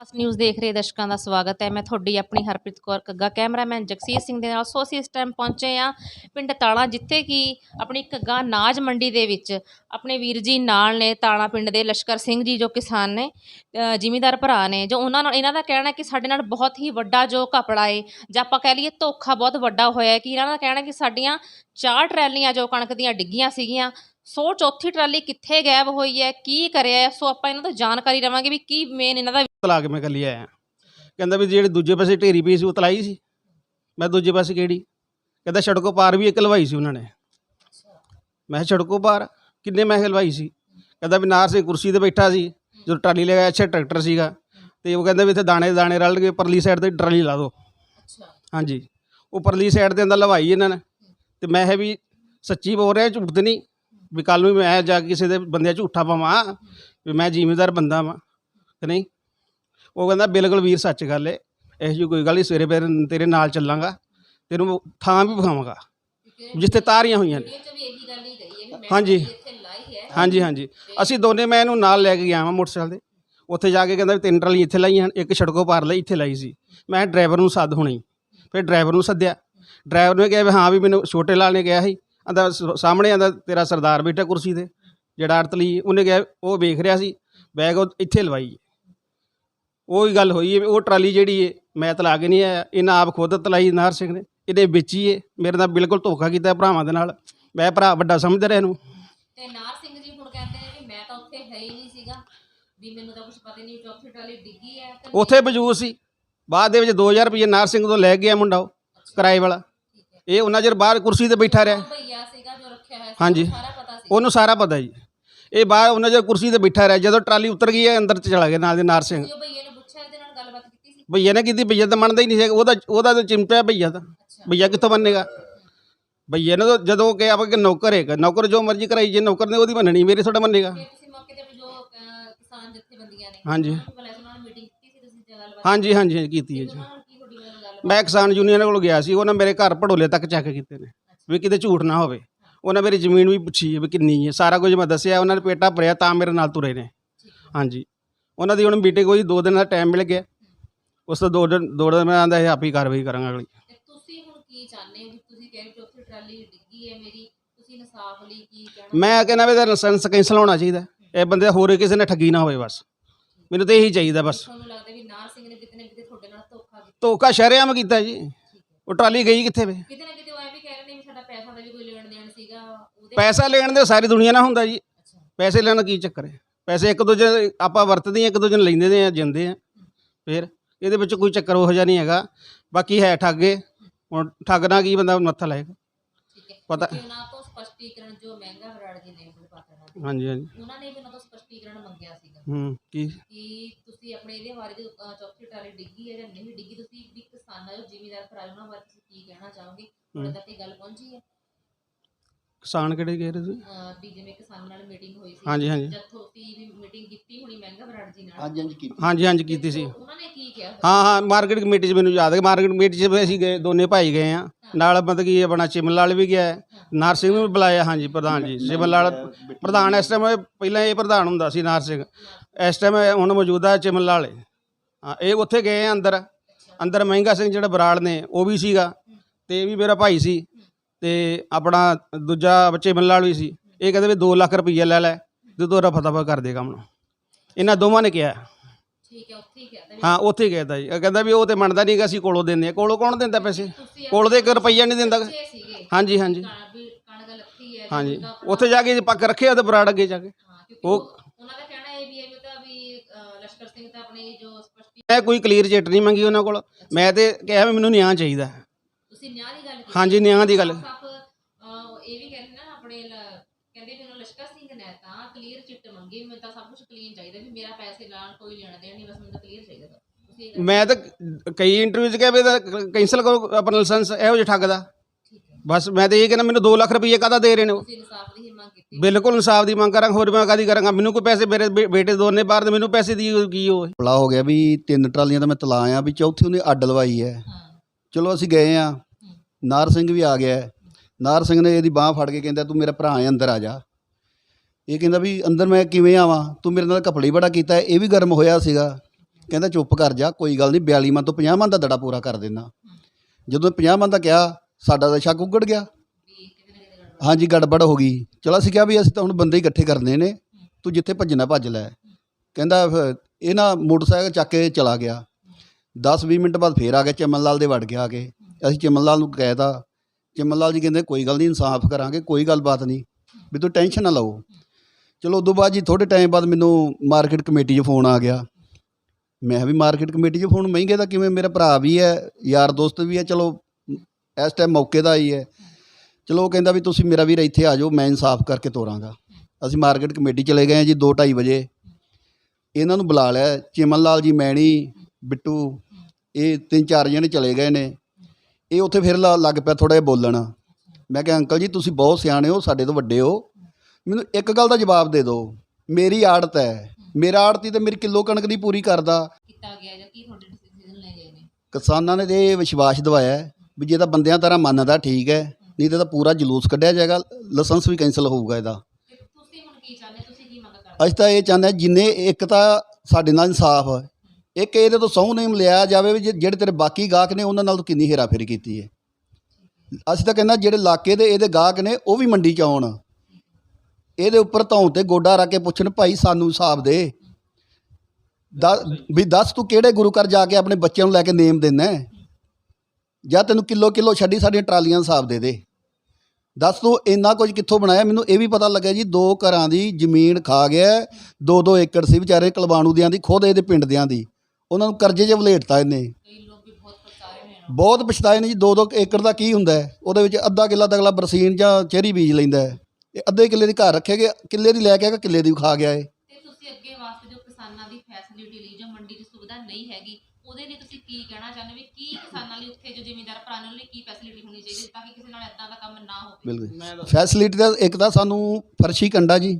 ਖਾਸ ਨਿਊਜ਼ ਦੇਖ ਰਹੇ ਦਰਸ਼ਕਾਂ ਦਾ ਸਵਾਗਤ ਹੈ। ਮੈਂ ਤੁਹਾਡੀ ਆਪਣੀ ਹਰਪ੍ਰੀਤ ਕੌਰ ਕੱਗਾ ਕੈਮਰਾਮੈਨ ਜਗਸੀਰ ਸਿੰਘ ਦੇ ਨਾਲ। ਸੋ ਅਸੀਂ ਇਸ ਟਾਈਮ ਪਹੁੰਚੇ ਆ ਪਿੰਡ ਤਾਲਾ ਜਿੱਥੇ ਕਿ ਆਪਣੀ ਕੱਗਾ ਨਾਜ ਮੰਡੀ ਦੇ ਵਿੱਚ ਆਪਣੇ ਵੀਰ ਜੀ ਨਾਲ ਨੇ ਤਾਲਾ ਪਿੰਡ ਦੇ ਲਸ਼ਕਰ ਸਿੰਘ ਜੀ ਜੋ ਕਿਸਾਨ ਨੇ ਅ, ਜ਼ਿਮੀਂਦਾਰ ਭਰਾ ਨੇ ਜੋ ਉਹਨਾਂ ਨਾਲ ਇਹਨਾਂ ਦਾ ਕਹਿਣਾ ਕਿ ਸਾਡੇ ਨਾਲ ਬਹੁਤ ਹੀ ਵੱਡਾ ਜੋ ਘਪੜਾ ਏ ਜਾਂ ਆਪਾਂ ਕਹਿ ਲਈਏ ਧੋਖਾ ਬਹੁਤ ਵੱਡਾ ਹੋਇਆ ਕਿ ਇਹਨਾਂ ਦਾ ਕਹਿਣਾ ਕਿ ਸਾਡੀਆਂ ਚਾਰ ਟਰੈਲੀਆਂ ਜੋ ਕਣਕ ਦੀਆਂ ਡਿੱਗੀਆਂ ਸੀਗੀਆਂ ਸੋ ਚੌਥੀ ਟਰਾਲੀ ਕਿੱਥੇ ਗਾਇਬ ਹੋਈ ਹੈ, ਕੀ ਕਰਿਆ ਹੈ, ਸੋ ਆਪਾਂ ਇਹਨਾਂ ਤੋਂ ਜਾਣਕਾਰੀ ਲਵਾਂਗੇ ਵੀ ਕੀ ਮੇਨ ਇਹਨਾਂ ਦਾ ਤਲਾ ਕੇ ਮੈਂ ਕੱਲੀ ਆਇਆ ਕਹਿੰਦਾ ਵੀ ਜਿਹੜੀ ਦੂਜੇ ਪਾਸੇ ਢੇਰੀ ਪਈ ਸੀ, ਉਹ ਤਲਾਈ ਸੀ। ਮੈਂ ਦੂਜੇ ਪਾਸੇ ਕਿਹੜੀ? ਕਹਿੰਦਾ ਛੜਕੋ ਪਾਰ ਵੀ ਇੱਕ ਲਵਾਈ ਸੀ ਉਹਨਾਂ ਨੇ। ਮੈਂ ਕਿਹਾ ਛੜਕੋ ਪਾਰ? ਕਿੰਨੇ ਮੈਂ ਕਿਹਾ ਲਵਾਈ ਸੀ? ਕਹਿੰਦਾ ਵੀ ਨਾਰ ਸਿੰਘ ਕੁਰਸੀ ਤੇ ਬੈਠਾ ਸੀ, ਜਦੋਂ ਟਰਾਲੀ ਲੈ ਅੱਛਾ ਟਰੈਕਟਰ ਸੀਗਾ। ਤੇ ਉਹ ਕਹਿੰਦਾ ਵੀ ਇੱਥੇ ਦਾਣੇ ਦਾਣੇ ਰਲ ਗਏ, ਪਰਲੀ ਸਾਈਡ ਤੇ ਟਰਾਲੀ ਲਾ ਦਿਓ। ਹਾਂਜੀ। ਉਹ ਪਰਲੀ ਸਾਈਡ ਦੇ ਅੰਦਰ ਲਵਾਈ ਇਹਨਾਂ ਨੇ। ਤੇ ਮੈਂ ਕਿਹਾ ਵੀ ਸੱਚੀ ਬੋਲ ਰਿਹਾ, ਝੂਠ ਤੇ ਨਹੀਂ। ਵੀ ਕੱਲ ਨੂੰ ਮੈਂ ਜਾ ਕੇ ਕਿਸੇ ਦੇ ਬੰਦੇ ਝੂਠਾ ਪਾਵਾਂ ਵੀ ਮੈਂ ਜ਼ਿਮੀਂਦਾਰ ਬੰਦਾ ਵਾਂ ਕਿ ਨਹੀਂ? ਉਹ ਕਹਿੰਦਾ ਬਿਲਕੁਲ ਵੀਰ ਸੱਚ ਗੱਲ ਏ। ਇਹੋ ਜਿਹੀ ਕੋਈ ਗੱਲ ਨਹੀਂ ਸਵੇਰੇ ਫਿਰ ਤੇਰੇ ਨਾਲ ਚੱਲਾਂਗਾ ਤੈਨੂੰ ਥਾਂ ਵੀ ਵਿਖਾਵਾਂਗਾ ਜਿੱਥੇ ਤਾਰੀਆਂ ਹੋਈਆਂ ਨੇ। ਹਾਂਜੀ। ਹਾਂਜੀ ਹਾਂਜੀ। ਅਸੀਂ ਦੋਨੇ ਮੈਂ ਇਹਨੂੰ ਨਾਲ ਲੈ ਕੇ ਗਿਆ ਵਾਂ ਮੋਟਰਸਾਈਕਲ ਤੇ। ਉੱਥੇ ਜਾ ਕੇ ਕਹਿੰਦਾ ਵੀ ਤਿੰਨ ਟਰਾਲੀ ਇੱਥੇ ਲਾਈਆਂ ਇੱਕ ਸੜਕੋਂ ਪਾਰ ਲਈ ਇੱਥੇ ਲਾਈ ਸੀ। ਮੈਂ ਡਰਾਈਵਰ ਨੂੰ ਸੱਦ ਹੁਣੀ। ਫਿਰ ਡਰਾਈਵਰ ਨੂੰ ਸੱਦਿਆ। ਡਰਾਈਵਰ ਨੇ ਕਿਹਾ ਵੀ ਹਾਂ ਵੀ ਮੈਨੂੰ ਛੋਟੇ ਲਾਲ ਨੇ ਕਿਹਾ ਸੀ। ਆਂਦਾ ਸਾਹਮਣੇ ਆਂਦਾ ਤੇਰਾ ਸਰਦਾਰ ਬੈਠਾ ਕੁਰਸੀ ਤੇ ਜਿਹੜਾ ਅੜਤਲੀ ਉਹਨੇ ਕਿਹਾ ਉਹ ਵੇਖ ਰਿਹਾ ਸੀ ਬੈਗ ਉਹ ਇੱਥੇ ਲਵਾਈ ਉਹੀ ਗੱਲ ਹੋਈ ਹੈ ਉਹ ਟਰਾਲੀ ਜਿਹੜੀ ਹੈ ਮੈਂ ਤਲਾ ਕੇ ਨਹੀਂ ਆਇਆ ਇਹਨਾਂ ਆਪ ਖੁਦ ਤਲਾਈ ਨਾਰ ਸਿੰਘ ਨੇ ਇਹਦੇ ਵਿੱਚ ਹੀ ਹੈ ਮੇਰੇ ਨਾਲ ਬਿਲਕੁਲ ਧੋਖਾ ਕੀਤਾ ਭਰਾਵਾਂ ਦੇ ਨਾਲ। ਮੈਂ ਭਰਾ ਵੱਡਾ ਸਮਝਦਾ ਰਿਹਾ ਇਹਨੂੰ। ਤੇ ਨਾਰ ਸਿੰਘ ਜੀ ਹੁਣ ਕਹਿੰਦੇ ਨੇ ਵੀ ਮੈਂ ਤਾਂ ਉੱਥੇ ਹੈ ਹੀ ਨਹੀਂ ਸੀਗਾ ਵੀ ਮੈਨੂੰ ਤਾਂ ਕੁਝ ਪਤਾ ਹੀ ਨਹੀਂ ਚੌਥੀ ਟਰਾਲੀ ਡਿੱਗੀ ਹੈ ਉੱਥੇ ਮੌਜੂਦ ਸੀ ਬਾਅਦ ਦੇ ਵਿੱਚ 2000 ਰੁਪਏ ਨਾਰ ਸਿੰਘ ਤੋਂ ਲੈ ਗਿਆ ਮੁੰਡਾ ਉਹ ਕਿਰਾਏ ਵਾਲਾ। ਇਹ ਉਹਨਾਂ ਚਿਰ ਬਾਹਰ ਕੁਰਸੀ ਤੇ ਬੈਠਾ ਰਿਹਾ। ਭਈਆ ਸੀਗਾ ਜੋ ਰੱਖਿਆ ਹੋਇਆ ਸੀ ਹਾਂਜੀ। ਉਹਨੂੰ ਸਾਰਾ ਪਤਾ ਸੀ। ਉਹਨੂੰ ਸਾਰਾ ਪਤਾ ਜੀ। ਇਹ ਬਾਹਰ ਉਹਨਾਂ ਚਿਰ ਕੁਰਸੀ ਤੇ ਬੈਠਾ ਰਿਹਾ ਜਦੋਂ ਟਰਾਲੀ ਉਤਰ ਗਈ ਹੈ ਅੰਦਰ ਚ ਚਲਾ ਗਿਆ ਨਾਲ ਦੇ ਨਾਰ ਸਿੰਘ। ਜੋ ਭਈਏ ਨੇ ਪੁੱਛਿਆ ਇਹਦੇ ਨਾਲ ਗੱਲਬਾਤ ਕੀਤੀ ਸੀ? ਭਈਆ ਨੇ ਕੀਤੀ ਭਈਆ ਤਾਂ ਮੰਨਦਾ ਹੀ ਨਹੀਂ ਸੀ ਉਹਦਾ ਉਹਦਾ ਤਾਂ ਚਿਮਟਿਆ ਭਈਆ ਤਾਂ ਭਈਆ ਕਿੱਥੋਂ ਮੰਨੇਗਾ? ਭਈਆ ਨੇ ਤਾਂ ਜਦੋਂ ਕਿਹਾ ਵਾ ਕਿ ਨੌਕਰ ਹੈਗਾ। ਨੌਕਰ ਜੋ ਮਰਜ਼ੀ ਕਰਾਈ ਜੇ ਨੌਕਰ ਨੇ ਉਹਦੀ ਮੰਨਣੀ ਮੇਰੀ ਥੋੜਾ ਮੰਨੇਗਾ। ਫਿਰ ਤੁਸੀਂ ਮੌਕੇ ਤੇ ਵੀ ਜੋ ਅਹ, ਕਿਸਾਨ ਜਥੇਬੰਦੀਆਂ ਨੇ ਹਾਂਜੀ। ਉਹਨਾਂ ਨੂੰ ਬੁਲਾਇਆ ਸੀ, ਉਹਨਾਂ ਨਾਲ ਮੀਟਿੰਗ ਕੀਤੀ ਸੀ ਤੁਸੀਂ ਜੇ ਗੱਲਬਾਤ ਹਾਂਜੀ ਹਾਂਜੀ ਹਾਂਜੀ, ਕੀਤੀ ਹੈ ਜੀ। ਉਹਨਾਂ ਮੈਂ ਕਿਸਾਨ ਯੂਨੀਅਨ ਕੋਲ ਗਿਆ ਸੀ ਉਹਨਾਂ ਮੇਰੇ ਘਰ ਭੜੋਲੇ ਤੱਕ ਚੈੱਕ ਕੀਤੇ ਨੇ ਵੀ ਕਿਤੇ ਝੂਠ ਨਾ ਹੋਵੇ। ਉਹਨਾਂ ਮੇਰੀ ਜ਼ਮੀਨ ਵੀ ਪੁੱਛੀ ਹੈ ਵੀ ਕਿੰਨੀ ਹੈ ਸਾਰਾ ਕੁਝ ਮੈਂ ਦੱਸਿਆ ਉਹਨਾਂ ਨੇ ਪੇਟਾ ਭਰਿਆ ਤਾਂ ਮੇਰੇ ਨਾਲ ਤੁਰੇ ਨੇ। ਹਾਂਜੀ। ਉਹਨਾਂ ਦੀ ਹੁਣ ਮੀਟਿੰਗ ਹੋਈ ਦੋ ਦਿਨ ਦਾ ਟਾਈਮ ਮਿਲ ਗਿਆ। ਉਸ ਤੋਂ ਦੋ ਦਿਨ ਦੋ ਦਿਨ ਮੈਂ ਆਂਦਾ ਇਹ ਆਪ ਕਾਰਵਾਈ ਕਰਾਂਗਾ ਅਗਲੀ। ਤੁਸੀਂ ਹੁਣ ਕੀ ਚਾਹੁੰਦੇ ਹੋ? ਤੁਸੀਂ ਕਹਿ ਰਹੇ ਹੋ ਚੌਥੀ ਟਰਾਲੀ ਡਿੱਗੀ ਹੈ ਮੇਰੀ ਤੁਸੀਂ ਇਨਸਾਫ ਲਈ ਕੀ ਕਹਿਣਾ? ਮੈਂ ਕਹਿੰਦਾ ਵੀ ਇਹਦਾ ਲਾਇਸੈਂਸ ਕੈਂਸਲ ਹੋਣਾ ਚਾਹੀਦਾ। ਇਹ ਬੰਦੇ ਹੋਰ ਕਿਸੇ ਨੇ ਠੱਗੀ ਨਾ ਹੋਵੇ ਬਸ। ਮੈਨੂੰ ਤਾਂ ਇਹੀ ਚਾਹੀਦਾ ਬਸ ਤੁਹਾਨੂੰ ਲੱਗਦਾ ਵੀ ਨਾਰ ਸਿੰਘ ਨੇ ਕਿਤੇ ਨਾ ਕਿਤੇ ਤੁਹਾਡੇ ਨਾਲ ਧੋਖਾ ਸ਼ਰੇਆਮ ਕੀਤਾ ਜੀ। ਉਹ ਟਰਾਲੀ ਗਈ ਕਿੱਥੇ ਵੇ? ਕਿਤੇ ਨਾ ਕਿਤੇ ਉਹ ਇਹ ਵੀ ਕਹਿ ਰਹੇ ਨੇ ਵੀ ਸਾਡਾ ਪੈਸਾ ਦਾ ਵੀ ਕੋਈ ਲੈਣ ਦੇਣ ਸੀਗਾ ਉਹਦੇ ਪੈਸਾ ਲੈਣ ਦੇ ਸਾਰੀ ਦੁਨੀਆ ਨਾਲ ਹੁੰਦਾ ਜੀ। ਪੈਸੇ ਲੈਣ ਦਾ ਕੀ ਚੱਕਰ ਹੈ? ਪੈਸੇ ਇੱਕ ਦੂਜੇ ਆਪਾਂ ਵਰਤਦੇ ਹਾਂ ਇੱਕ ਦੂਜੇ ਨੂੰ ਲੈਂਦੇ ਆ ਜਾਂਦੇ ਆ। ਫਿਰ ਇਹਦੇ ਵਿੱਚ ਕੋਈ ਚੱਕਰ ਉਹੋ ਜਿਹਾ ਨਹੀਂ ਹੈਗਾ। ਬਾਕੀ ਹੈ ਠੱਗੇ ਹੁਣ ਠੱਗਣਾ ਕੀ ਬੰਦਾ ਮੱਥਾ ਲਾਏਗਾ? ਠੀਕ ਹੈ। ਪਤਾ- ਉਹਨਾਂ ਤੋਂ ਸਪਸ਼ਟੀਕਰਨ ਜੋ ਮਹਿੰਗਾ ਬਰਾੜ ਜੀ ਨੇ ਪਾਤਰ ਹਾਂਜੀ ਹਾਂਜੀ। ਉਹਨਾਂ ਨੇ ਵੀ ਉਹਨਾਂ ਤੋਂ ਸਪਸ਼ਟੀਕਰਨ ਮੰਗਿਆ ਸੀਗਾ। ਹੂੰ ਕੀ? ਕਿ ਤੁਸੀਂ ਆਪਣੇ ਇਹਦੇ ਬਾਰੇ ਜੋ ਚੌਥੀ ਟਰਾਲੀ ਡਿੱਗੀ ਹੈ ਜਾਂ ਨਹੀਂ ਡਿੱਗੀ ਤੁਸੀਂ ਵੀ ਕਿਸਾਨਾਂ ਜੋ ਜ਼ਿਮੀਦਾਰ ਭਰਾ ਉਹਨਾਂ ਬਾਰੇ ਤੁਸੀਂ ਕੀ ਕਹਿਣਾ ਚਾਹੋਗੇ? ਤੁਹਾਡੇ ਤੱਕ ਇਹ ਗੱਲ ਪਹੁੰਚੀ ਹੈ? ਕਿਸਾਨ ਕਿਹੜੇ ਕਹਿ ਰਹੇ ਸੀ? ਅਹ, ਵੀ ਜਿਵੇਂ ਕਿਸਾਨਾਂ ਨਾਲ ਮੀਟਿੰਗ ਹੋਈ ਸੀ। ਹਾਂਜੀ ਹਾਂਜੀ। ਵੀ ਮੀਟਿੰਗ ਕੀਤੀ ਹੋਣੀ ਮਹਿੰਗਾ ਬਰਾੜ ਜੀ ਨਾਲ। ਹਾਂਜੀ ਹਾਂਜੀ ਕੀਤੀ। ਹਾਂਜੀ ਹਾਂਜੀ ਕੀਤੀ ਸੀ। ਉਹਨਾਂ ਨੇ ਕੀ ਕਿਹਾ? ਹਾਂ ਹਾਂ ਮਾਰਕੀਟ ਕਮੇਟੀ 'ਚ ਮੈਨੂੰ ਯਾਦ ਹੈ। ਮਾਰਕੀਟ ਕਮੇਟੀ 'ਚ ਵੀ ਅਸੀਂ ਗਏ ਦੋਨੇ ਭਾਈ ਗਏ ਆ ਨਾਲ ਮਤਲਬ ਕਿ ਆਪਣਾ ਚਿਮਲ ਵਾਲ ਵੀ ਗਿਆ ਹੈ, ਨਾਰ ਸਿੰਘ ਨੂੰ ਵੀ ਬੁਲਾਇਆ ਹਾਂਜੀ ਪ੍ਰਧਾਨ ਜੀ। ਚਿਮਲ ਵਾਲ ਪ੍ਰਧਾਨ ਇਸ ਟਾਈਮ ਪਹਿਲਾਂ ਇਹ ਪ੍ਰਧਾਨ ਹੁੰਦਾ ਸੀ ਨਾਰ ਸਿੰਘ ਇਸ ਟਾਈਮ ਹੁਣ ਮੌਜੂਦਾ ਚਿਮਲ ਵਾਲੇ ਹਾਂ ਇਹ ਉੱਥੇ ਗਏ ਆ ਅੰਦਰ। ਅੰਦਰ ਮਹਿੰਗਾ ਸਿੰਘ ਜਿਹੜਾ ਬਰਾੜ ਨੇ ਉਹ ਵੀ ਸੀਗਾ। ਤੇ ਇਹ ਵੀ ਮੇਰਾ ਭਾਈ ਸੀ। ਤੇ ਆਪਣਾ ਦੂਜਾ ਬੱਚੇ ਮੱਲਾ ਵੀ ਸੀ ਇਹ ਕਹਿੰਦੇ ਵੀ 2 ਲੱਖ ਰੁਪਈਆ ਲੈ ਲੈ ਤੇ ਤੂੰ ਰਫਾ ਦਫਾ ਕਰ ਦੇ ਕੰਮ ਨੂੰ। ਇਹਨਾਂ ਦੋਵਾਂ ਨੇ ਕਿਹਾ। ਠੀਕ ਹੈ ਉੱਥੇ ਹੀ ਕਹਿੰਦਾ ਹਾਂ ਉੱਥੇ ਹੀ ਕਹਿਦਾ ਜੀ। ਕਹਿੰਦਾ ਵੀ ਉਹ ਤੇ ਮੰਨਦਾ ਨਹੀਂ ਕਿ ਅਸੀਂ ਕੋਲੋਂ ਦਿੰਦੇ ਆ ਕੋਲੋਂ ਕੌਣ ਦਿੰਦਾ ਪੈਸੇ? ਕੋਲ ਦੇ 1 ਰੁਪਈਆ ਨਹੀਂ ਦਿੰਦਾ। ਹਾਂਜੀ ਹਾਂਜੀ। ਹਾਂਜੀ। ਉੱਥੇ ਜਾ ਕੇ ਪੱਕ ਰੱਖਿਆ ਤੇ ਬਰਾੜ ਅੱਗੇ ਜਾ ਕੇ। ਉਹ- ਉਹ- ਉਹਨਾਂ ਦਾ ਕਹਿਣਾ ਇਹ ਵੀ ਹੈ ਵੀ ਉਹ ਤਾਂ ਵੀ ਅਹ, ਲਸ਼ਕਰ ਸਿੰਘ ਤਾਂ ਆਪਣੇ ਜੋ ਸਪਸ਼ਟੀ ਮੈਂ ਕੋਈ ਕਲੀਅਰ ਚਿੱਟ ਨਹੀਂ ਮੰਗੀ ਉਹਨਾਂ ਕੋਲ। ਮੈਂ ਤੇ ਕਿਹਾ ਵੀ ਮੈਨੂੰ ਨਿਆਂ ਚਾਹੀਦਾ। ਤੁਸੀਂ ਨਿਆਂ ਹਾਂਜੀ ਨਿਆਂ ਦੀ ਗੱਲ। ਸਾਫ਼ ਇਹ ਵੀ ਕਹਿੰਦੇ ਨਾ ਆਪਣੇ ਲ- ਕਹਿੰਦੇ ਵੀ ਉਹਨਾਂ ਲਸ਼ਕਰ ਸਿੰਘ ਨੇ ਤਾਂ ਕਲੀਅਰ ਚਿੱਟ ਮੰਗੀ ਮੈਨੂੰ ਤਾਂ ਸਭ ਕੁਝ ਕਲੀਅਰ ਚਾਹੀਦਾ ਵੀ ਮੇਰਾ ਪੈਸੇ ਨਾਲ ਕੋਈ ਲੈਣਾ ਦੇਣਾ ਨਹੀਂ ਬਸ ਮੈਨੂੰ ਤਾਂ ਕਲੀਅਰ ਚਾਹੀਦਾ ਤਾ। ਤੁਸੀਂ ਇਹ ਗੱਲ- ਮੈਂ ਤਾਂ ਕਈ ਇੰਟਰਵਿਊ 'ਚ ਕਿਹਾ ਵੀ ਕੈਂਸਲ ਕਰੋ ਆਪਣਾ ਲਾਇਸੈਂਸ ਇਹੋ ਜਿਹਾ ਠੱਗਦਾ ਠੀਕ ਹੈ। ਬਸ ਮੈਂ ਤਾਂ ਇਹ ਕਹਿੰਦਾ ਮੈਨੂੰ 2 ਲੱਖ ਰੁਪਈਆ ਕਾਹਦਾ ਦੇ ਰਹੇ ਨੇ ਉਹ? ਤੁਸੀਂ ਇਨਸਾਫ ਦੀ ਹੀ ਮੰਗ ਕੀਤੀ। ਬਿਲਕੁਲ ਇਨਸਾਫ ਦੀ ਮੰਗ ਕਰਾਂਗਾ ਹੋਰ ਮੈਂ ਕਾਦੀ ਕਰਾਂਗਾ? ਮੈਨੂੰ ਕੋਈ ਪੈਸੇ ਮੇਰੇ ਬੇ- ਬੇਟੇ ਦੋਨੇ ਬਾਹਰ ਦੇ ਮੈਨੂੰ ਪੈਸੇ ਦੀ ਕੀ ਉਹ? ਪਲਾ ਹੋ ਗਿਆ ਵੀ ਤਿੰਨ ਟਰਾਲੀਆਂ ਤਾਂ ਮੈਂ ਤਲਾ ਆ ਵੀ ਚੌਥੀ ਉਹਨੇ ਅੱਡ ਲਵਾਈ ਹੈ। ਹਾਂ। ਚਲੋ ਅਸੀਂ ਗਏ ਆ ਨਾਰ ਸਿੰਘ ਵੀ ਆ ਗਿਆ ਨਾਰ ਸਿੰਘ ਨੇ ਇਹਦੀ ਬਾਹ ਫੜ ਕੇ ਕਹਿੰਦਾ, ਤੂੰ ਮੇਰਾ ਭਰਾ ਹੈ, ਅੰਦਰ ਆ ਜਾ। ਇਹ ਕਹਿੰਦਾ ਵੀ, ਅੰਦਰ ਮੈਂ ਕਿਵੇਂ ਆਵਾਂ? ਤੂੰ ਮੇਰੇ ਨਾਲ ਕਪੜੇ ਬੜਾ ਕੀਤਾ ਇਹ ਵੀ ਗਰਮ ਹੋਇਆ ਸੀਗਾ। ਕਹਿੰਦਾ, ਚੁੱਪ ਕਰ ਜਾ, ਕੋਈ ਗੱਲ ਨਹੀਂ 42 ਮਨ ਤੋਂ 50 ਮਨ ਦਾ ਦੜਾ ਪੂਰਾ ਕਰ ਦੇਣਾ ਜਦੋਂ 50 ਮਨ ਦਾ ਕਿਹਾ, ਸਾਡਾ ਤਾਂ ਸ਼ੱਕ ਉੱਗੜ ਗਿਆ। ਹਾਂਜੀ, ਗੜਬੜ ਹੋ ਗਈ। ਚਲੋ, ਅਸੀਂ ਕਿਹਾ ਵੀ ਅਸੀਂ ਤਾਂ ਹੁਣ ਬੰਦੇ ਇਕੱਠੇ ਕਰਨੇ ਨੇ, ਤੂੰ ਜਿੱਥੇ ਭੱਜਣਾ ਭੱਜ ਲੈ। ਕਹਿੰਦਾ ਫਿਰ ਇਹ ਨਾ ਮੋਟਰਸਾਈਕਲ ਚੱਕ ਕੇ ਚਲਾ ਗਿਆ। 10-20 ਮਿੰਟ ਬਾਅਦ ਫੇਰ ਆ ਗਿਆ ਚਮਨ ਲਾਲ ਦੇ ਵੜ ਗਿਆ ਆ ਕੇ। ਅਸੀਂ ਚਿਮਨ ਲਾਲ ਨੂੰ ਕਹਿਤਾ ਚਿਮਨ ਲਾਲ ਜੀ ਕਹਿੰਦੇ, ਕੋਈ ਗੱਲ ਨਹੀਂ, ਇਨਸਾਫ ਕਰਾਂਗੇ, ਕੋਈ ਗੱਲਬਾਤ ਨਹੀਂ। ਵੀ ਤੂੰ ਟੈਨਸ਼ਨ ਨਾ ਲਓ। ਚਲੋ, ਉਦੋਂ ਬਾਅਦ ਜੀ ਥੋੜੇ ਟਾਈਮ ਬਾਅਦ ਮੈਨੂੰ ਮਾਰਕੀਟ ਕਮੇਟੀ 'ਚ ਫੋਨ ਆ ਗਿਆ। ਮੈਂ ਵੀ ਮਾਰਕੀਟ ਕਮੇਟੀ 'ਚ ਫੋਨ ਮਹਿੰਗੇ ਦਾ ਕਿਵੇਂ ਮੇਰਾ ਭਰਾ ਵੀ ਹੈ, ਯਾਰ ਦੋਸਤ ਵੀ ਹੈ, ਚਲੋ, ਇਸ ਟਾਈਮ ਮੌਕੇ ਦਾ ਹੀ ਹੈ। ਚਲੋ, ਉਹ ਕਹਿੰਦਾ ਵੀ ਤੁਸੀਂ ਮੇਰਾ ਵੀਰ ਇੱਥੇ ਆ ਜਾਓ, ਮੈਂ ਇਨਸਾਫ ਕਰਕੇ ਤੋਰਾਂਗਾ। ਅਸੀਂ ਮਾਰਕੀਟ ਕਮੇਟੀ ਚਲੇ ਗਏ ਹਾਂ ਜੀ 2:30 ਵਜੇ। ਇਹਨਾਂ ਨੂੰ ਬੁਲਾ ਲਿਆ ਚਿਮਨ ਲਾਲ ਜੀ ਮੈਣੀ ਬਿੱਟੂ, ਇਹ ਤਿੰਨ ਚਾਰ ਜਣੇ ਚਲੇ ਗਏ ਨੇ। ਇਹ ਉੱਥੇ ਫਿਰ ਲ- ਲੱਗ ਪਿਆ ਥੋੜਾ ਜਿਹਾ ਬੋਲਣ। ਮੈਂ ਕਿਹਾ ਅੰਕਲ ਜੀ ਤੁਸੀਂ ਬਹੁਤ ਸਿਆਣੇ ਹੋ ਸਾਡੇ ਤੋਂ ਵੱਡੇ ਹੋ। ਮੈਨੂੰ ਇੱਕ ਗੱਲ ਦਾ ਜਵਾਬ ਦੇ ਦਿਓ। ਮੇਰੀ ਆੜਤ ਹੈ। ਮੇਰਾ ਆੜਤੀ ਤੇ ਮੇਰੀ ਕਿਲੋ ਕਣਕ ਦੀ ਪੂਰੀ ਕਰਦਾ। ਕੀਤਾ ਗਿਆ ਜਾਂ ਕੀ ਤੁਹਾਡੇ ਡਿਸੀਜਨ ਲਏ ਗਏ ਨੇ? ਕਿਸਾਨਾਂ ਨੇ ਤੇ ਇਹ ਵਿਸ਼ਵਾਸ ਦਿਵਾਇਆ ਹੈ ਵੀ ਜੇ ਤਾਂ ਬੰਦਿਆਂ ਤਰ੍ਹਾਂ ਮੰਨਦਾ ਠੀਕ ਹੈ। ਨਹੀਂ ਤਾਂ ਪੂਰਾ ਜਲੂਸ ਕੱਢਿਆ ਜਾਏਗਾ ਲਾਇਸੈਂਸ ਵੀ ਕੈਂਸਲ ਹੋਊਗਾ ਇਹਦਾ। ਤੇ ਤੁਸੀਂ ਹੁਣ ਕੀ ਚਾਹੁੰਦੇ? ਤੁਸੀਂ ਕੀ ਮੰਗ ਕਰਦੇ? ਅਸੀਂ ਤਾਂ ਇਹ ਚਾਹੁੰਦੇ ਹਾਂ ਜਿੰਨੇ ਇੱਕ ਤਾਂ ਸਾਡੇ ਨਾਲ ਇਨਸਾਫ ਹੈ। ਇੱਕ ਇਹਦੇ ਤੋਂ ਸਹੁੰ ਨੇਮ ਲਿਆ ਜਾਵੇ ਵੀ ਜੇ- ਜਿਹੜੇ ਤੇਰੇ ਬਾਕੀ ਗਾਹਕ ਨੇ, ਉਹਨਾਂ ਨਾਲ ਤੂੰ ਕਿੰਨੀ ਹੇਰਾਫੇਰੀ ਕੀਤੀ ਹੈ ਅਸੀਂ ਤਾਂ ਕਹਿੰਦਾ ਜਿਹੜੇ ਇਲਾਕੇ ਦੇ ਇਹਦੇ ਗਾਹਕ ਨੇ, ਉਹ ਵੀ ਮੰਡੀ ਚ ਆਉਣ। ਇਹਦੇ ਉੱਪਰ ਧੌਣ ਤੇ ਗੋਡਾ ਰੱਖ ਕੇ ਪੁੱਛਣ, ਭਾਈ, ਸਾਨੂੰ ਹਿਸਾਬ ਦੇ। ਦ ਵੀ ਦੱਸ ਤੂੰ ਕਿਹੜੇ ਗੁਰੂ ਘਰ ਜਾ ਕੇ ਆਪਣੇ ਬੱਚਿਆਂ ਨੂੰ ਲੈ ਕੇ ਨੇਮ ਦਿੰਦਾ ਹੈ? ਜਾਂ ਤੈਨੂੰ ਕਿਲੋ ਕਿਲੋ ਛੱਡੀ ਸਾਡੀਆਂ ਟਰਾਲੀਆਂ ਦਾ ਹਿਸਾਬ ਦੇ ਦੇ। ਦੱਸ ਤੂੰ ਇੰਨਾ ਕੁਝ ਕਿੱਥੋਂ ਬਣਾਇਆ? ਮੈਨੂੰ ਇਹ ਵੀ ਪਤਾ ਲੱਗਿਆ ਜੀ, ਦੋ ਘਰਾਂ ਦੀ ਜ਼ਮੀਨ ਖਾ ਗਿਆ ਦੋ ਦੋ ਏਕੜ ਸੀ ਵਿਚਾਰੇ ਕਲਬਾਣੂ ਦਿਆਂ ਦੀ, ਖੁਦ ਇਹਦੇ ਪਿੰਡ ਦਿਆਂ ਦੀ। ਉਹਨਾਂ ਨੂੰ ਕਰਜ਼ੇ 'ਚ ਵਲੇਟਤਾ ਇਹਨੇ। ਬਹੁਤ ਪਛਤਾਏ ਨੇ ਬਹੁਤ ਪਛਤਾਏ ਨੇ ਜੀ ਦੋ ਦੋ ਏਕੜ ਦਾ ਕੀ ਹੁੰਦਾ ਹੈ? ਉਹਦੇ ਵਿੱਚ ਅੱਧਾ ਕਿੱਲਾ ਤਾਂ ਅਗਲਾ ਬਰਸੀਨ ਜਾਂ ਚੇਰੀ ਬੀਜ ਲੈਂਦਾ ਹੈ। ਇਹ ਅੱਧੇ ਕਿੱਲੇ ਦੀ ਘਰ ਰੱਖੇਗੇ ਕਿੱਲੇ ਦੀ ਲੈ ਕੇ ਆਏਗਾ ਕਿੱਲੇ ਦੀ ਖਾ ਗਿਆ ਇਹ? ਤੇ ਤੁਸੀਂ ਅੱਗੇ ਵਾਸਤੇ ਜੋ ਕਿਸਾਨਾਂ ਦੀ ਫੈਸਿਲਿਟੀ ਲਈ ਜੋ ਮੰਡੀ ਦੀ ਸੁਵਿਧਾ ਨਹੀਂ ਹੈਗੀ ਉਹਦੇ ਲਈ ਤੁਸੀਂ ਕੀ ਕਹਿਣਾ ਚਾਹੁੰਦੇ ਵੀ ਕੀ ਕਿਸਾਨਾਂ ਲਈ ਉੱਥੇ ਜੋ ਜ਼ਿਮੀਂਦਾਰ ਭਰਾ ਨੇ ਲਈ ਕੀ ਫੈਸਿਲਿਟੀ ਹੋਣੀ ਚਾਹੀਦੀ ਤਾਂ ਕਿ ਕਿਸੇ ਨਾਲ ਇਦਾਂ ਦਾ ਕੰਮ ਨਾ ਹੋਵੇ? ਬਿਲਕੁਲ। ਫੈਸਿਲਿਟੀ ਦਾ ਇੱਕ ਤਾਂ ਸਾਨੂੰ ਫਰਸ਼ੀ ਕੰਡਾ ਜੀ।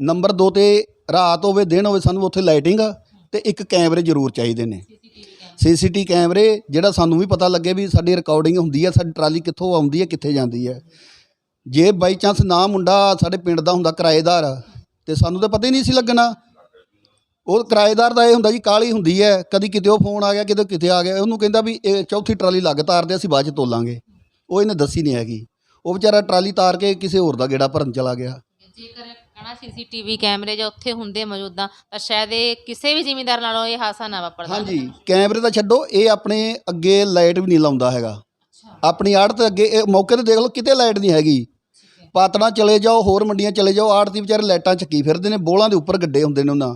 ਨੰਬਰ 2 ਤੇ ਰਾਤ ਹੋਵੇ ਦਿਨ ਹੋਵੇ ਸਾਨੂੰ ਉੱਥੇ ਲਾਈਟਿੰਗ ਤੇ ਇੱਕ ਕੈਮਰੇ ਜ਼ਰੂਰ ਚਾਹੀਦੇ ਨੇ। ਸੀਸੀਟੀਵੀ ਕੈਮਰਾ ਸੀਸੀਟੀ ਕੈਮਰੇ ਜਿਹੜਾ ਸਾਨੂੰ ਵੀ ਪਤਾ ਲੱਗੇ ਵੀ ਸਾਡੀ ਰਿਕਾਰਡਿੰਗ ਹੁੰਦੀ ਹੈ, ਸਾਡੀ ਟਰਾਲੀ ਕਿੱਥੋਂ ਆਉਂਦੀ ਹੈ, ਕਿੱਥੇ ਜਾਂਦੀ ਹੈ। ਜੇ ਬਾਈ ਚਾਂਸ ਨਾ ਮੁੰਡਾ ਸਾਡੇ ਪਿੰਡ ਦਾ ਹੁੰਦਾ ਕਿਰਾਏਦਾਰ, ਤੇ ਸਾਨੂੰ ਤਾਂ ਪਤਾ ਹੀ ਨਹੀਂ ਸੀ ਲੱਗਣਾ। ਉਹ ਕਿਰਾਏਦਾਰ ਦਾ ਇਹ ਹੁੰਦਾ ਜੀ ਕਾਲੀ ਹੁੰਦੀ ਹੈ। ਕਦੀ ਕਿਤੇ ਉਹ ਫੋਨ ਆ ਗਿਆ, ਕਿਤੇ ਕਿਤੇ ਆ ਗਿਆ। ਉਹਨੂੰ ਕਹਿੰਦਾ ਵੀ ਇਹ ਚੌਥੀ ਟਰਾਲੀ ਲੱਗ ਤਾਰਦੇ ਅਸੀਂ ਬਾਅਦ ਚ ਤੋਲਾਂਗੇ। ਉਹ ਇਹਨੇ ਦੱਸੀ ਨਹੀਂ ਹੈਗੀ। ਉਹ ਵਿਚਾਰਾ ਟਰਾਲੀ ਤਾਰ ਕੇ ਕਿਸੇ ਹੋਰ ਦਾ ਗੇੜਾ ਭਰਨ ਚਲਾ ਗਿਆ। ਜੇਕਰ ਕਹਣਾ ਸੀਸੀਟੀਵੀ ਕੈਮਰੇ ਜਾਂ ਉੱਥੇ ਹੁੰਦੇ ਮੌਜੂਦਾ ਤਾਂ ਸ਼ਾਇਦ ਇਹ ਕਿਸੇ ਵੀ ਜ਼ਿਮੀਂਦਾਰ ਨਾਲੋਂ ਇਹ ਹਾਸਾ ਨਾ ਵਾਪਰਦਾ ਹਾਂਜੀ ਕੈਮਰੇ ਤਾਂ ਛੱਡੋ ਇਹ ਆਪਣੇ ਅੱਗੇ ਲਾਈਟ ਵੀ ਨਹੀਂ ਲਾਉਂਦਾ ਹੈਗਾ। ਆਪਣੀ ਆੜਤ ਅੱਗੇ ਇਹ ਮੌਕੇ ਤੇ ਦੇਖ ਲਓ ਕਿਤੇ ਲਾਈਟ ਨਹੀਂ ਹੈਗੀ। ਪਾਤੜਾਂ ਚਲੇ ਜਾਓ ਹੋਰ ਮੰਡੀਆਂ ਚਲੇ ਜਾਓ ਆੜਤੀ ਵਿਚਾਰੇ ਲਾਈਟਾਂ ਚੱਕੀ ਫਿਰਦੇ ਨੇ ਬੋਲਾਂ ਦੇ ਉੱਪਰ ਗੱਡੇ ਹੁੰਦੇ ਨੇ ਉਹਨਾਂ।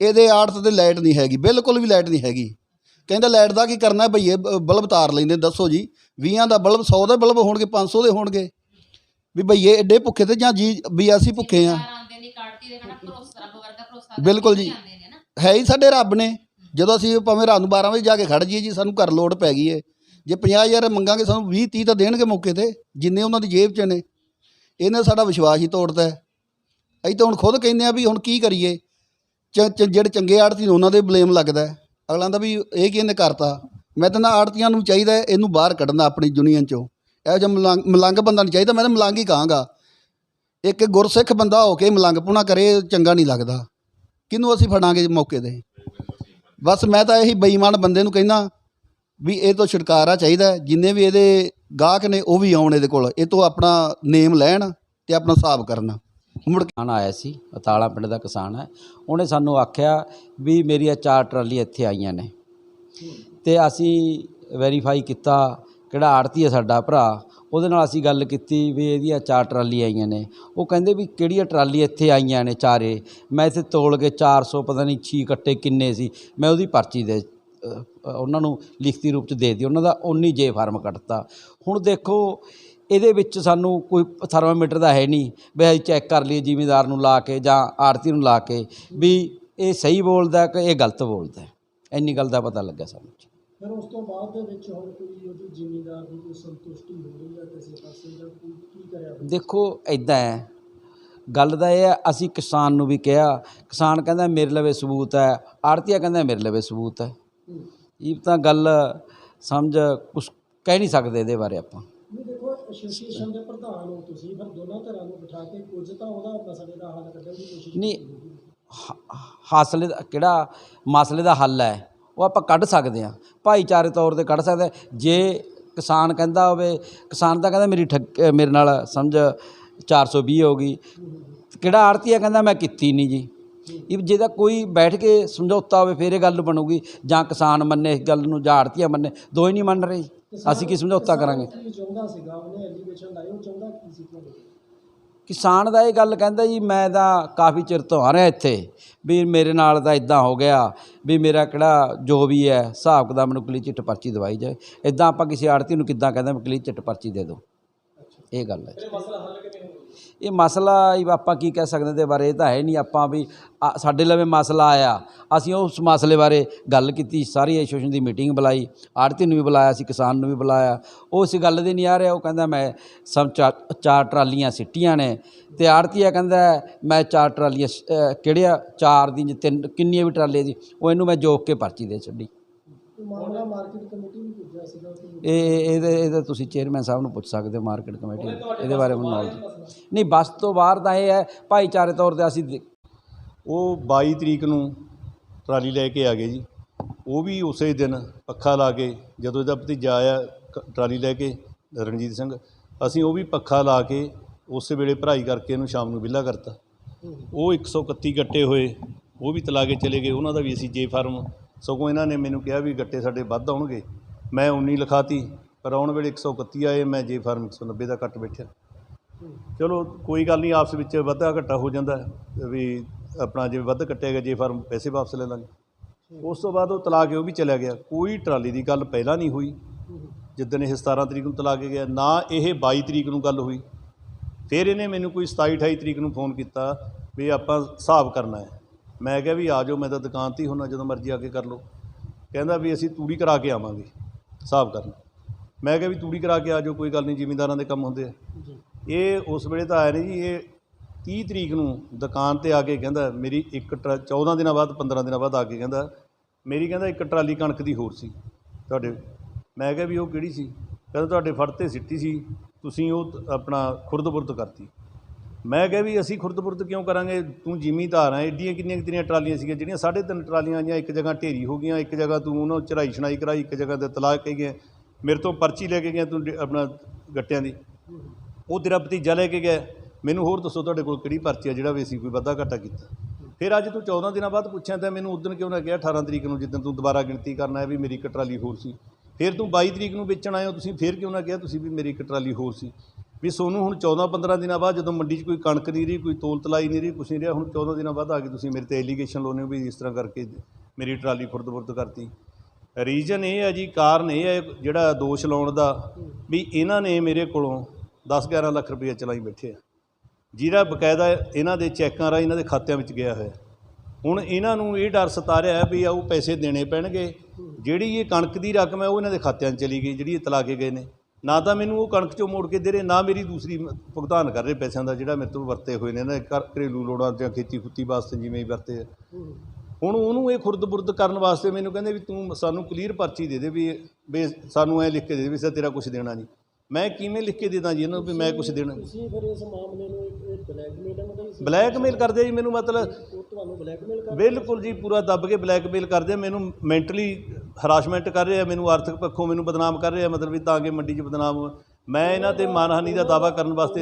ਇਹਦੇ ਆੜਤ ਤੇ ਲਾਈਟ ਨਹੀਂ ਹੈਗੀ ਬਿਲਕੁਲ ਵੀ ਲਾਈਟ ਨਹੀਂ ਹੈਗੀ। ਕਹਿੰਦਾ ਲਾਈਟ ਦਾ ਕੀ ਕਰਨਾ ਭਈਏ ਬਲਬ ਤਾਰ ਲੈਂਦੇ ਦੱਸੋ ਜੀ। 20 ਦਾ ਬਲਬ 100 ਦੇ ਬਲਬ ਹੋਣਗੇ 500 ਦੇ ਹੋਣਗੇ। ਵੀ ਭਈਏ ਐਡੇ ਭੁੱਖੇ ਤੇ ਜਾਂ ਜੀ ਵੀ ਅਸੀਂ ਭੁੱਖੇ ਆ ਜ਼ਿਮੀਂਦਾਰ ਆਉਂਦੇ ਨੇ ਕਾੜਤੀ ਦੇ ਕਹਣਾ ਭਰੋਸਾ ਰੱਬ ਵਰਗਾ ਭਰੋਸਾ ਬਿਲਕੁਲ ਜੀ। ਆਉਂਦੇ ਨੇ ਨਾ। ਹੈ ਹੀ ਸਾਡੇ ਰੱਬ ਨੇ। ਜਦੋਂ ਅਸੀਂ ਭਾਵੇਂ ਰਾਤ ਨੂੰ 12 ਵਜੇ ਜਾ ਕੇ ਖੜ ਜਾਈਏ ਜੀ ਸਾਨੂੰ ਘਰ ਲੋੜ ਪੈ ਗਈ ਏ। ਜੇ 50000 ਮੰਗਾਂਗੇ ਸਾਨੂੰ 20 30 ਤਾਂ ਦੇਣਗੇ ਮੌਕੇ ਤੇ ਜਿੰਨੇ ਉਹਨਾਂ ਦੀ ਜੇਬ 'ਚ ਨੇ। ਇਹਨੇ ਸਾਡਾ ਵਿਸ਼ਵਾਸ ਹੀ ਤੋੜਦਾ ਹੈ। ਅਸੀਂ ਤਾਂ ਹੁਣ ਖੁਦ ਕਹਿੰਦੇ ਆ ਵੀ ਹੁਣ ਕੀ ਕਰੀਏ? ਚ- ਚ- ਜਿਹੜੇ ਚੰਗੇ ਆੜਤੀ ਨੇ ਉਹਨਾਂ ਦੇ ਬਲੇਮ ਲੱਗਦਾ ਹੈ। ਅਗਲਾ ਦਾ ਵੀ ਇਹ ਕੀ ਇਹਨੇ ਕਰਤਾ? ਮੈਂ ਤਾਂ ਨਾ ਆੜਤੀਆਂ ਨੂੰ ਚਾਹੀਦਾ ਹੈ ਇਹਨੂੰ ਬਾਹਰ ਕੱਢਣਾ ਆਪਣੀ ਯੂਨੀਅਨ ਚੋਂ। ਇਹੋ ਜਿਹਾ ਮਲੰਗ ਮਲੰਗ ਬੰਦਾ ਨਹੀਂ ਚਾਹੀਦਾ, ਮੈਂ ਤਾਂ ਮਲੰਗ ਹੀ ਕਹਾਂਗਾ। ਇੱਕ ਗੁਰਸਿੱਖ ਬੰਦਾ ਹੋ ਕੇ ਮਲੰਗ ਕਰੇ, ਚੰਗਾ ਨਹੀਂ ਲੱਗਦਾ। ਕਿਹਨੂੰ ਅਸੀਂ ਫੜਾਂਗੇ ਮੌਕੇ ਤੇ? ਬਸ ਮੈਂ ਤਾਂ ਇਹੀ ਬੇਈਮਾਨ ਬੰਦੇ ਨੂੰ ਕਹਿੰਦਾ ਵੀ ਇਹ ਤੋਂ ਛੁਟਕਾਰਾ ਚਾਹੀਦਾ ਜਿੰਨੇ ਵੀ ਇਹਦੇ ਗਾਹਕ ਨੇ, ਉਹ ਵੀ ਆਉਣ ਇਹਦੇ ਕੋਲ। ਇਹ ਤੋਂ ਆਪਣਾ ਨੇਮ ਲੈਣ ਤੇ ਆਪਣਾ ਹਿਸਾਬ ਕਰਨ। ਮੁੜ ਕੇ ਆਇਆ ਸੀ, ਅਤਾਲਾ ਪਿੰਡ ਦਾ ਕਿਸਾਨ ਹੈ। ਉਹਨੇ ਸਾਨੂੰ ਆਖਿਆ ਵੀ ਮੇਰੀਆਂ ਚਾਰ ਟਰਾਲੀ ਇੱਥੇ ਆਈਆਂ ਨੇ। ਤੇ ਅਸੀਂ ਵੈਰੀਫਾਈ ਕੀਤਾ ਕਿਹੜਾ ਆੜਤੀ ਹੈ ਸਾਡਾ ਭਰਾ, ਉਹਦੇ ਨਾਲ ਅਸੀਂ ਗੱਲ ਕੀਤੀ ਵੀ ਇਹਦੀਆਂ ਚਾਰ ਟਰਾਲੀਆਂ ਆਈਆਂ ਨੇ। ਉਹ ਕਹਿੰਦੇ ਵੀ ਕਿਹੜੀਆਂ ਟਰਾਲੀ ਇੱਥੇ ਆਈਆਂ ਨੇ ਚਾਰੇ? ਮੈਂ ਇੱਥੇ ਤੋਲ ਕੇ 400 ਪਤਾ ਨਹੀਂ ਛੀ ਕੱਟੇ ਕਿੰਨੇ ਸੀ। ਮੈਂ ਉਹਦੀ ਪਰਚੀ ਦੇ ਉਹਨਾਂ ਨੂੰ ਲਿਖਤੀ ਰੂਪ ਚ ਦੇ ਦਿੱਤੀ। ਉਹਨਾਂ ਦਾ 19 ਜੇ ਫਾਰਮ ਕੱਟਤਾ। ਹੁਣ ਦੇਖੋ, ਇਹਦੇ ਵਿੱਚ ਸਾਨੂੰ ਕੋਈ ਥਰਮਾਮੀਟਰ ਦਾ ਹੈ ਨਹੀਂ। ਵੀ ਅਸੀਂ ਚੈੱਕ ਕਰ ਲਈਏ ਜ਼ਿਮੀਂਦਾਰ ਨੂੰ ਲਾ ਕੇ ਜਾਂ ਆੜਤੀ ਨੂੰ ਲਾ ਕੇ ਵੀ ਇਹ ਸਹੀ ਬੋਲਦਾ ਕਿ ਇਹ ਗਲਤ ਬੋਲਦਾ ਇੰਨੀ ਗੱਲ ਦਾ ਪਤਾ ਲੱਗਿਆ ਸਾਨੂੰ। ਫਿਰ ਉਸ ਤੋਂ ਬਾਅਦ ਦੇ ਵਿੱਚ ਹੁਣ ਕੋਈ ਉਹਦੀ ਜ਼ਿਮੀਂਦਾਰ ਦੀ ਕੋਈ ਸੰਤੁਸ਼ਟੀ ਹੋ ਰਹੀ ਹੈ ਕਿਸੇ ਪਾਸੇ ਜਾਂ ਕੋਈ ਕੀ ਕਰਿਆ? ਦੇਖੋ ਇਦਾਂ ਹੈ ਗੱਲ ਦਾ ਇਹ ਹੈ ਅਸੀਂ ਕਿਸਾਨ ਨੂੰ ਵੀ ਕਿਹਾ ਕਿਸਾਨ ਕਹਿੰਦਾ ਮੇਰੇ ਲਵੇ ਸਬੂਤ ਹੈ ਆੜਤੀਆ ਕਹਿੰਦਾ ਮੇਰੇ ਲਵੇ ਸਬੂਤ ਹੈ। ਇਹ ਤਾਂ ਗੱਲ ਸਮਝ ਕੁਛ ਕਹਿ ਨਹੀਂ ਸਕਦੇ ਇਹਦੇ ਬਾਰੇ ਆਪਾਂ ਨਹੀਂ ਦੇਖੋ ਐਸੋਸੀਏਸ਼ਨ ਦੇ ਪ੍ਰਧਾਨ ਹੋ ਤੁਸੀਂ ਫਿਰ ਦੋਨਾਂ ਧਿਰਾਂ ਨੂੰ ਬਿਠਾ ਕੇ ਕੁਝ ਤਾਂ ਉਹਦਾ ਮਸਲੇ ਦਾ ਹੱਲ ਕੱਢਣ ਦੀ ਕੋਸ਼ਿਸ਼ ਨਹੀਂ ਕੀਤੀ ਹੋਊਗੀ। ਹ- ਹਾਸਲੇ ਦਾ ਕਿਹੜਾ ਮਸਲੇ ਦਾ ਹੱਲ ਹੈ ਉਹ ਆਪਾਂ ਕੱਢ ਸਕਦੇ ਹਾਂ। ਭਾਈਚਾਰੇ ਤੌਰ ਤੇ ਕੱਢ ਸਕਦੇ ਜੇ ਕਿਸਾਨ ਕਹਿੰਦਾ ਹੋਵੇ, ਕਿਸਾਨ ਤਾਂ ਕਹਿੰਦਾ ਮੇਰੀ ਠੱਗ ਮੇਰੇ ਨਾਲ ਸਮਝ 420 ਹੋ ਗਈ। ਕਿਹੜਾ ਆੜਤੀਆ ਕਹਿੰਦਾ ਮੈਂ ਕੀਤੀ ਨਹੀਂ ਜੀ। ਇਹ ਜਿਹਦਾ ਕੋਈ ਬੈਠ ਕੇ ਸਮਝੌਤਾ ਹੋਵੇ, ਫਿਰ ਇਹ ਗੱਲ ਬਣੂਗੀ। ਜਾਂ ਕਿਸਾਨ ਮੰਨੇ, ਇਸ ਗੱਲ ਨੂੰ ਜਾਂ ਆੜਤੀਆ ਮੰਨੇ ਦੋਏ ਨਹੀਂ ਮੰਨ ਰਹੇ। ਅਸੀਂ ਕੀ ਸਮਝੌਤਾ ਕਰਾਂਗੇ? ਚਾਹੁੰਦਾ ਸੀਗਾ, ਉਹਨੇ ਐਲੀਗੇਸ਼ਨ ਲਾਏ ਉਹ ਚਾਹੁੰਦਾ ਕੀ ਸੀ ਕਿਸਾਨ ਦਾ ਇਹ ਗੱਲ ਕਹਿੰਦਾ ਜੀ, ਮੈਂ ਤਾਂ ਕਾਫੀ ਚਿਰ ਤੋਂ ਆ ਰਿਹਾ ਇੱਥੇ ਵੀ ਮੇਰੇ ਨਾਲ ਤਾਂ ਇਦਾਂ ਹੋ ਗਿਆ ਵੀ ਮੇਰਾ ਕਿਹੜਾ ਜੋ ਵੀ ਹੈ, ਹਿਸਾਬ ਕਿਤਾਬ ਮੈਨੂੰ ਕਲੀ ਚਿੱਟ ਪਰਚੀ ਦਵਾਈ ਜਾਏ। ਇਦਾਂ ਆਪਾਂ ਕਿਸੇ ਆੜਤੀ ਨੂੰ ਕਿੱਦਾਂ ਕਹਿੰਦੇ ਕਲੀ ਚਿੱਟ ਪਰਚੀ ਦੇ ਦਿਓ। ਇਹ ਗੱਲ ਹੈ ਇਹ ਮਸਲਾ ਆਪਾਂ ਕੀ ਕਹਿ ਸਕਦੇ ਦੇ ਬਾਰੇ, ਇਹ ਤਾਂ ਹੈ ਨਹੀਂ ਆਪਾਂ ਵੀ, ਆ- ਸਾਡੇ ਲਵੇ ਮਸਲਾ ਆਇਆ। ਅਸੀਂ ਉਸ ਮਸਲੇ ਬਾਰੇ ਗੱਲ ਕੀਤੀ, ਸਾਰੀ ਐਸੋਸੀਏਸ਼ਨ ਦੀ ਮੀਟਿੰਗ ਬੁਲਾਈ, ਆੜਤੀ ਨੂੰ ਵੀ ਬੁਲਾਇਆ ਸੀ, ਕਿਸਾਨ ਨੂੰ ਵੀ ਬੁਲਾਇਆ। ਉਹ ਇਸ ਗੱਲ ਦੇ ਨਹੀਂ ਆ ਰਿਹਾ, ਉਹ ਕਹਿੰਦਾ ਮੈਂ ਸਮ ਚਾ- ਚਾਰ ਟਰਾਲੀਆਂ ਸਿੱਟੀਆਂ ਨੇ ਤੇ ਆੜਤੀਆ ਕਹਿੰਦਾ, ਮੈਂ ਚਾਰ ਟਰਾਲੀਆਂ ਸ- ਆ ਚਾਰ ਦੀ ਤਿੰਨ, ਕਿੰਨੀਆਂ ਵੀ ਟਰਾਲੀਆਂ ਦੀ, ਉਹ ਇਹਨੂੰ ਮੈਂ ਜੋਕ ਕੇ ਪਰਚੀ ਦੇ ਛੱਡੀ। ਮਾਮਲਾ ਮਾਰਕੀਟ ਕਮੇਟੀ ਨੂੰ ਭੇਜਿਆ ਸੀਗਾ ਕਿ ਇਹ ਇਹਦੇ ਇਹਦੇ ਤੁਸੀਂ ਚੇਅਰਮੈਨ ਸਾਹਿਬ ਨੂੰ ਪੁੱਛ ਸਕਦੇ ਹੋ ਮਾਰਕੀਟ ਕਮੇਟੀ। ਇਹਦੇ ਬਾਰੇ ਮੈਨੂੰ ਨੌਲੇਜ ਨਹੀਂ ਬਸ ਤੋਂ ਬਾਹਰ ਤਾਂ ਇਹ ਹੈ ਭਾਈਚਾਰੇ ਤੌਰ ਤੇ ਅਸੀਂ ਉਹ 22 ਤਰੀਕ ਨੂੰ ਟਰਾਲੀ ਲੈ ਕੇ ਆ ਗਏ ਜੀ ਉਹ ਵੀ ਉਸੇ ਦਿਨ ਪੱਖਾ ਲਾ ਕੇ ਜਦੋਂ ਇਹਦਾ ਭਤੀਜਾ ਆਇਆ ਕ- ਟਰਾਲੀ ਲੈ ਕੇ ਰਣਜੀਤ ਸਿੰਘ ਅਸੀਂ ਉਹ ਵੀ ਪੱਖਾ ਲਾ ਕੇ ਉਸੇ ਵੇਲੇ ਭਰਾਈ ਕਰਕੇ ਇਹਨੂੰ ਸ਼ਾਮ ਨੂੰ ਵਿਹਲਾ ਕਰਤਾ ਉਹ 131 ਗੱਟੇ ਹੋਏ ਉਹ ਵੀ ਤਲਾ ਕੇ ਚਲੇ ਗਏ ਉਹਨਾਂ ਦਾ ਵੀ ਅਸੀਂ ਜੇ ਫਾਰਮ ਸਗੋਂ ਇਹਨਾਂ ਨੇ ਮੈਨੂੰ ਕਿਹਾ ਵੀ ਗੱਟੇ ਸਾਡੇ ਵੱਧ ਆਉਣਗੇ। ਮੈਂ 19 ਲਿਖਾਤੀ, ਪਰ ਆਉਣ ਵੇਲੇ 131 ਆਏ, ਮੈਂ ਜੇ ਫਾਰਮ 190 ਦਾ ਕੱਟ ਬੈਠਿਆ। ਚਲੋ, ਕੋਈ ਗੱਲ ਨਹੀਂ, ਆਪਸ ਵਿੱਚ ਵਾਧਾ ਘੱਟਾ ਹੋ ਜਾਂਦਾ ਵੀ ਆਪਣਾ ਜੇ ਵੱਧ ਕੱਟੇਗਾ ਜੇ ਫਾਰਮ ਪੈਸੇ ਵਾਪਸ ਲੈ ਲਾਂਗੇ। ਉਸ ਤੋਂ ਬਾਅਦ ਉਹ ਤਲਾ ਕੇ ਉਹ ਵੀ ਚਲਿਆ ਗਿਆ। ਕੋਈ ਟਰਾਲੀ ਦੀ ਗੱਲ ਪਹਿਲਾਂ ਨਹੀਂ ਹੋਈ। ਜਿੱਦਣ ਇਹ 17 ਤਰੀਕ ਨੂੰ ਤਲਾ ਕੇ ਗਿਆ, ਨਾ ਇਹ 22 ਤਰੀਕ ਨੂੰ ਗੱਲ ਹੋਈ। ਫਿਰ ਇਹਨੇ ਮੈਨੂੰ ਕੋਈ 27 28 ਤਰੀਕ ਨੂੰ ਫੋਨ ਕੀਤਾ ਵੀ ਆਪਾਂ ਹਿਸਾਬ ਕਰਨਾ ਹੈ। ਮੈਂ ਕਿਹਾ ਵੀ ਆ ਜਾਓ ਮੈਂ ਤਾਂ ਦੁਕਾਨ ਤੇ ਹੀ ਹੁੰਨਾ ਜਦੋਂ ਮਰਜ਼ੀ ਆ ਕੇ ਕਰ ਲਓ। ਕਹਿੰਦਾ ਵੀ ਅਸੀਂ ਤੂੜੀ ਕਰਾ ਕੇ ਆਵਾਂਗੇ ਹਿਸਾਬ ਕਰਨ। ਮੈਂ ਕਿਹਾ ਵੀ ਤੂੜੀ ਕਰਾ ਕੇ ਆ ਜਾਓ ਕੋਈ ਗੱਲ ਨਹੀਂ ਜ਼ਿਮੀਂਦਾਰਾਂ ਦੇ ਕੰਮ ਹੁੰਦੇ ਆ। ਇਹ ਉਸ ਵੇਲੇ ਤਾਂ ਆਇਆ ਨਹੀਂ ਜੀ ਇਹ 30 ਤਰੀਕ ਨੂੰ ਦੁਕਾਨ ਤੇ ਆ ਕੇ ਕਹਿੰਦਾ ਮੇਰੀ ਇੱਕ ਟਰਾ 14 ਦਿਨਾਂ ਬਾਅਦ 15 ਦਿਨਾਂ ਬਾਅਦ ਆ ਕੇ ਕਹਿੰਦਾ ਮੇਰੀ ਕਹਿੰਦਾ ਇੱਕ ਟਰਾਲੀ ਕਣਕ ਦੀ ਹੋਰ ਸੀ ਤੁਹਾਡੇ। ਮੈਂ ਕਿਹਾ ਵੀ ਉਹ ਕਿਹੜੀ ਸੀ? ਕਹਿੰਦਾ ਤੁਹਾਡੇ ਫੜ ਤੇ ਸਿੱਟੀ ਸੀ ਤੁਸੀਂ ਉਹ ਆਪਣਾ ਖੁਰਦ-ਬੁਰਦ ਕਰਤੀ। ਮੈਂ ਕਿਹਾ ਵੀ ਅਸੀਂ ਖੁਰਦ-ਬੁਰਦ ਕਿਉਂ ਕਰਾਂਗੇ? ਤੂੰ ਜ਼ਿਮੀਂਦਾਰ ਆ ਐਡੀਆਂ ਕਿੰਨੀਆਂ ਕਿੰਨੀਆਂ ਟਰਾਲੀਆਂ ਸੀਗੀਆਂ? ਜਿਹੜੀਆਂ ਸਾਢੇ ਤਿੰਨ ਟਰਾਲੀਆਂ ਆਈਆਂ, ਇੱਕ ਜਗ੍ਹਾ ਢੇਰੀ ਹੋ ਗਈਆਂ, ਇੱਕ ਜਗ੍ਹਾ ਤੂੰ ਉਹਨਾਂ ਨੂੰ ਚੜਾਈ ਛਣਾਈ ਕਰਾਈ, ਇੱਕ ਜਗ੍ਹਾ ਤੇ ਤਲਾਕ ਕੇ ਗਿਆ ਮੇਰੇ ਤੋਂ ਪਰਚੀ ਲੈ ਕੇ ਗਿਆ ਤੂੰ ਡ- ਆਪਣਾ ਗੱਟਿਆਂ ਦੀ। ਉਹ ਤੇਰਾ ਭਤੀਜਾ ਲੈ ਕੇ ਗਿਆ। ਮੈਨੂੰ ਹੋਰ ਦੱਸੋ ਤੁਹਾਡੇ ਕੋਲ ਕਿਹੜੀ ਪਰਚੀ ਆ, ਜਿਹੜਾ ਵੀ ਅਸੀਂ ਕੋਈ ਵਾਧਾ ਘਾਟਾ ਕੀਤਾ? ਫਿਰ ਅੱਜ ਤੂੰ 14 ਦਿਨਾਂ ਬਾਅਦ ਪੁੱਛਿਆ ਤਾਂ ਮੈਨੂੰ ਉਦੋਂ ਕਿਉਂ ਨਾ ਕਿਹਾ 18 ਤਰੀਕ ਨੂੰ ਜਿੱਦਣ ਤੂੰ ਦੁਬਾਰਾ ਗਿਣਤੀ ਕਰਨਾ ਹੈ ਵੀ ਮੇਰੀ ਇੱਕ ਟਰਾਲੀ ਹੋਰ ਸੀ। ਫਿਰ ਤੂੰ 22 ਤਰੀਕ ਨੂੰ ਵੇਚਣ ਆਏ ਹੋ ਤੁਸੀਂ ਫਿਰ ਕਿਉਂ ਨਾ ਕਿਹਾ ਤੁਸੀਂ ਵੀ ਮੇਰੀ ਇੱਕ ਟਰਾਲੀ ਹੋਰ ਸੀ? ਵੀ ਸੋਨੂੰ ਹੁਣ 14 15 ਦਿਨਾਂ ਬਾਅਦ ਜਦੋਂ ਮੰਡੀ 'ਚ ਕੋਈ ਕਣਕ ਨਹੀਂ ਰਹੀ, ਕੋਈ ਤੋਲ ਤਲਾਈ ਨਹੀਂ ਰਹੀ, ਕੁਛ ਨਹੀਂ ਰਿਹਾ, ਹੁਣ 14 ਦਿਨਾਂ ਬਾਅਦ ਆ ਕੇ ਤੁਸੀਂ ਮੇਰੇ ਤੇ ਐਲੀਗੇਸ਼ਨ ਲਾਉਂਦੇ ਹੋ ਵੀ ਇਸ ਤਰ੍ਹਾਂ ਕਰਕੇ ਮੇਰੀ ਟਰਾਲੀ ਫੁਰਦ-ਫੁਰਦ ਕਰਤੀ। ਰੀਜ਼ਨ ਇਹ ਹੈ ਜੀ, ਕਾਰਨ ਇਹ ਹੈ ਜਿਹੜਾ ਦੋਸ਼ ਲਾਉਣ ਦਾ ਵੀ ਇਹਨਾਂ ਨੇ ਮੇਰੇ ਕੋਲੋਂ 10-11 ਲੱਖ ਰੁਪਏ ਚਲਾਈ ਬੈਠੇ ਆ। ਜਿਹੜਾ ਬਕਾਇਦਾ ਇਹਨਾਂ ਦੇ ਚੈੱਕਾਂ ਰਾਹੀਂ ਇਹਨਾਂ ਦੇ ਖਾਤਿਆਂ ਵਿੱਚ ਗਿਆ ਹੋਇਆ। ਹੁਣ ਇਹਨਾਂ ਨੂੰ ਇਹ ਡਰ ਸਤਾ ਰਿਹਾ ਵੀ ਆ ਉਹ ਪੈਸੇ ਦੇਣੇ ਪੈਣਗੇ। ਜਿਹੜੀ ਇਹ ਕਣਕ ਦੀ ਰਕਮ ਹੈ ਉਹ ਇਹਨਾਂ ਦੇ ਖਾਤਿਆਂ 'ਚ ਚਲੀ ਗਈ, ਜਿਹੜੀ ਇਹ ਤਲਾ ਕੇ ਗਏ ਨੇ। ਨਾ ਤਾਂ ਮੈਨੂੰ ਉਹ ਕਣਕ 'ਚੋਂ ਮੋੜ ਕੇ ਦੇ ਰਹੇ ਨਾ ਮੇਰੀ ਦੂਸਰੀ ਭੁਗਤਾਨ ਕਰ ਰਹੇ ਪੈਸਿਆਂ ਦਾ ਜਿਹੜਾ ਮੇਰੇ ਤੋਂ ਵਰਤੇ ਹੋਏ ਨੇ ਦੇ ਘਰ ਘਰੇਲੂ ਲੋੜਾਂ ਜਾਂ ਖੇਤੀ ਖੁੱਤੀ ਵਾਸਤੇ ਜਿਵੇਂ ਵੀ ਵਰਤੇ ਆ। ਹੁਣ ਉਹਨੂੰ ਇਹ ਖੁਰਦ-ਬੁਰਦ ਕਰਨ ਵਾਸਤੇ ਮੈਨੂੰ ਕਹਿੰਦੇ ਵੀ ਤੂੰ ਸਾਨੂੰ ਕਲੀਅਰ ਪਰਚੀ ਦੇ ਦੇ ਵੀ ਵੀ ਸਾਨੂੰ ਐ ਲਿਖ ਕੇ ਦੇ ਦੇ ਵੀ ਸਰ ਤੇਰਾ ਕੁਝ ਦੇਣਾ ਨਹੀਂ। ਮੈਂ ਕਿਵੇਂ ਲਿਖ ਕੇ ਦੇ ਦਾਂ ਜੀ ਇਹਨਾਂ ਨੂੰ ਵੀ ਮੈਂ ਕੁਝ ਦੇਣਾ ਤੁਸੀਂ ਫਿਰ ਇਸ ਮਾਮਲੇ ਨੂੰ ਬਲੈਕਮੇਲਿੰਗ ਦਾ ਹੀ ਸੀ। ਬਲੈਕਮੇਲ ਕਰਦੇ ਜੀ ਮੈਨੂੰ ਮਤਲਬ ਤੁਹਾਨੂੰ ਬਲੈਕਮੇਲ ਕਰ ਬਿਲਕੁਲ ਜੀ ਪੂਰਾ ਦੱਬ ਕੇ ਬਲੈਕਮੇਲ ਕਰਦੇ ਮੈਨੂੰ ਮੈਂਟਲੀ ਹਰਾਸਮੈਂਟ ਕਰ ਰਹੇ ਆ ਮੈਨੂੰ ਆਰਥਿਕ ਪੱਖੋਂ ਮੈਨੂੰ ਬਦਨਾਮ ਕਰ ਰਹੇ ਆ ਮਤਲਬ ਵੀ ਤਾਂ ਕਿ ਮੰਡੀ 'ਚ ਬਦਨਾਮ ਹੋਵਾਂ। ਮੈਂ ਇਹਨਾਂ ਤੇ ਮਾਨਹਾਨੀ ਦਾ ਦਾਅਵਾ ਕਰਨ ਵਾਸਤੇ